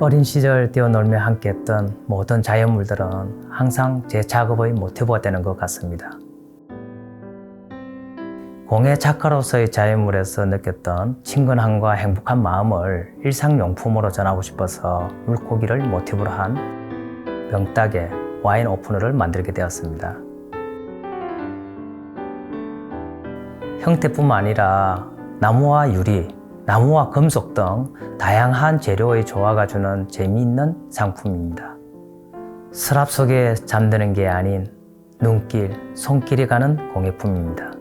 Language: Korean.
어린 시절 뛰어놀며 함께했던 모든 자연물들은 항상 제 작업의 모티브가 되는 것 같습니다. 공예 작가로서의 자연물에서 느꼈던 친근함과 행복한 마음을 일상용품으로 전하고 싶어서 물고기를 모티브로 한 명닭의 와인 오프너를 만들게 되었습니다. 형태뿐만 아니라 나무와 유리, 나무와 금속 등 다양한 재료의 조화가 주는 재미있는 상품입니다. 서랍 속에 잠드는 게 아닌 눈길, 손길이 가는 공예품입니다.